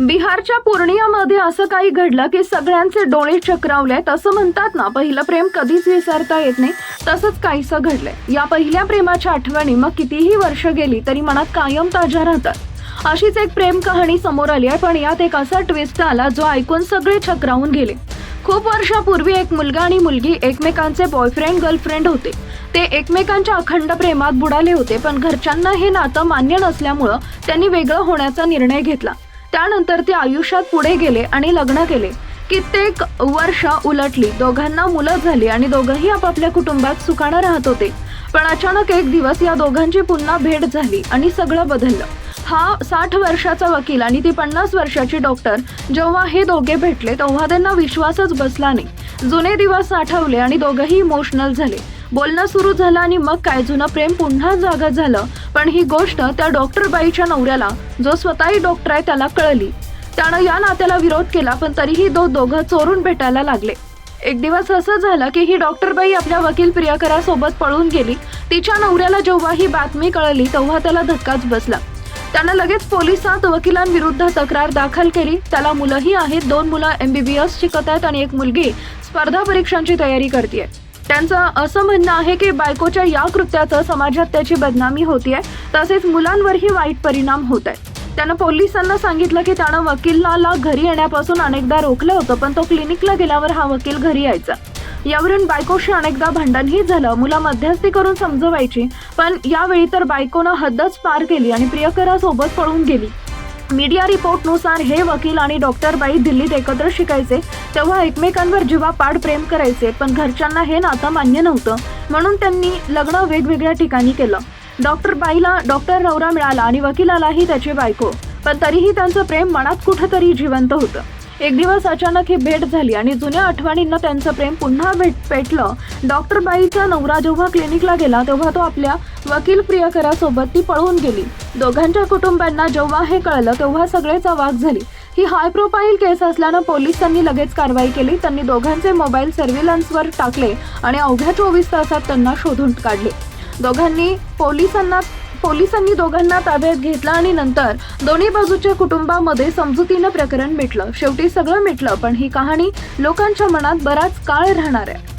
बिहारच्या पूर्णियामध्ये असं काही घडलं की सगळ्यांचे डोळे चक्रावलेत असं म्हणतात ना. पहिलं प्रेम कधीच विसरता येत नाही. तसंच काहीसं घडलंय. या पहिल्या प्रेमाच्या आठवणी मग कितीही वर्ष गेली तरी मनात कायम ताज्या राहतात. अशीच एक प्रेम कहाणी समोर आली आहे पण यात एक असा ट्विस्ट आला जो ऐकून सगळे चक्रावून गेले. खूप वर्षापूर्वी एक मुलगा आणि मुलगी एकमेकांचे बॉयफ्रेंड गर्लफ्रेंड होते. ते एकमेकांच्या अखंड प्रेमात बुडाले होते पण घरच्यांना हे नातं मान्य नसल्यामुळं त्यांनी वेगळं होण्याचा निर्णय घेतला. त्यानंतर ते आयुष्यात पुढे गेले आणि लग्न केले. कित्येक वर्ष उलटली. दोघांना मुलं झाली आणि दोघंही आपापल्या कुटुंबात सुखानं राहत होते. पण अचानक एक दिवस या दोघांची पुन्हा भेट झाली आणि सगळं बदललं. हा साठ वर्षाचा वकील आणि ती पन्नास वर्षाची डॉक्टर जेव्हा हे दोघे भेटले तेव्हा त्यांना विश्वासच बसला नाही. जुने दिवस आठवले आणि दोघंही इमोशनल झाले. बोलणं सुरू झालं आणि मग काय जुनं प्रेम पुन्हा जागा झालं पण ही गोष्ट त्या डॉक्टर बाईच्या नवऱ्याला जो स्वतःही डॉक्टर आहे त्याला कळली. त्यानं या नात्याला विरोध केला पण तरीही दो दोघं चोरून भेटायला लागले. एक दिवस असं झालं की ही डॉक्टर बाई आपल्या वकील प्रियकरासोबत पळून गेली. तिच्या नवऱ्याला जेव्हा ही बातमी कळली तेव्हा त्याला धक्काच बसला. त्यानं लगेच पोलिसात वकिलांविरुद्ध तक्रार दाखल केली. त्याला मुलंही आहेत दोन मुलं एमबीबीएस शिकत आहेत आणि एक मुलगी स्पर्धा परीक्षांची तयारी करते त्यांचं असं म्हणणं आहे की बायकोच्या या कृत्याचं समाजात त्याची बदनामी होतीये. तसेच मुलांवरही वाईट परिणाम होत आहेत त्यानं पोलिसांना सांगितलं की त्यानं वकिलाला घरी येण्यापासून अनेकदा रोखलं होतं पण तो क्लिनिकला गेल्यावर हा वकील घरी यायचा. यावरून बायकोशी अनेकदा भांडणही झालं. मुला मध्यस्थी करून समजवायची पण यावेळी तर बायकोनं हद्दच पार केली आणि प्रियकरासोबत पळून गेली. मीडिया रिपोर्टनुसार हे वकील आणि डॉक्टरबाई दिल्लीत एकत्र शिकायचे. तेव्हा एकमेकांवर जीवापाड प्रेम करायचे पण घरच्यांना हे नातं मान्य नव्हतं. म्हणून त्यांनी लग्न वेगवेगळ्या ठिकाणी केलं. डॉक्टर बाईला डॉक्टर नवरा मिळाला आणि वकिलालाही त्याची बायको. पण तरीही त्यांचं प्रेम मनात कुठंतरी जिवंत होतं. एक दिवस अचानक ही भेट झाली आणि जुन्या आठवणींना त्यांचं प्रेम पुन्हा भेट पेटलं. डॉक्टर बाईचा नवरा जेव्हा क्लिनिकला गेला तेव्हा तो आपल्या वकील प्रियकरासोबत ती पळून गेली. दोघांच्या कुटुंबांना जेव्हा हे कळलं तेव्हा सगळेच अवाक झाली. ही हाय प्रोफाईल केस असल्यानं पोलिसांनी लगेच कारवाई केली. त्यांनी दोघांचे मोबाईल सर्व्हिलन्सवर टाकले आणि अवघ्या चोवीस तासात त्यांना शोधून काढले. दोघांनी पोलिसांना पोलिसांनी दोघांना ताब्यात घेतलं आणि नंतर दोन्ही बाजूच्या कुटुंबामध्ये समजुतीनं प्रकरण मिटलं. शेवटी सगळं मिटलं पण ही कहाणी लोकांच्या मनात बराच काळ राहणार आहे.